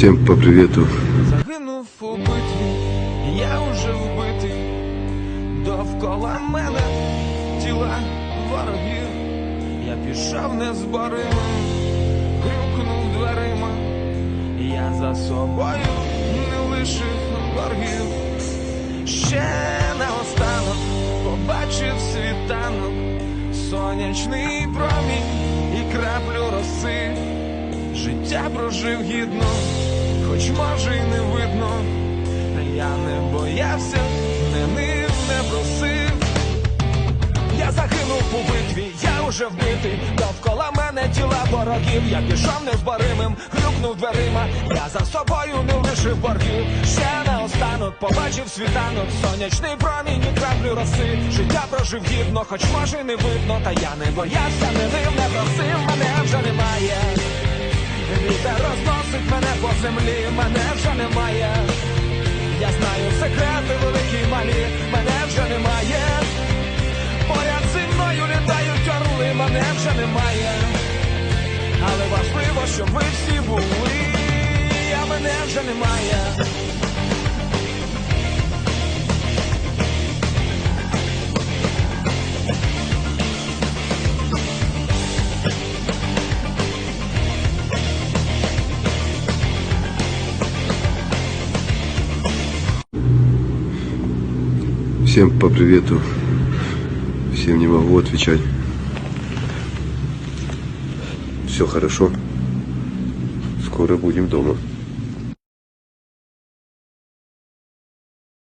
Всем по привету. Загинув у битві, я уже вбитий, довкола мене тіла ворогів, я пішов не з борима, грюкнув дверима, я за собою не лишив боргів. Ще наостанок побачив світанок, сонячний промінь і краплю роси. Життя прожив гідно, хоч може й не видно. Я не боявся, не нив, не просив. Я загинув у битві, я уже вбитий. Довкола мене тіла ворогів. Я пішов незборимим, грюкнув дверима. Я за собою не лишив боргів. Ще наостанок побачив світанок, сонячний промінь і краплю роси. Життя прожив гідно, хоч може й не видно. Та я не боявся, не нив, не просив, мене вже немає. Землі, мене вже немає. Я знаю секрети великі й малі, мене вже немає. Поряд зі мною літають орли, мене вже немає. Але важливо, щоб ви всі були, Всем по привету. Всем не могу отвечать. Все хорошо. Скоро будем дома.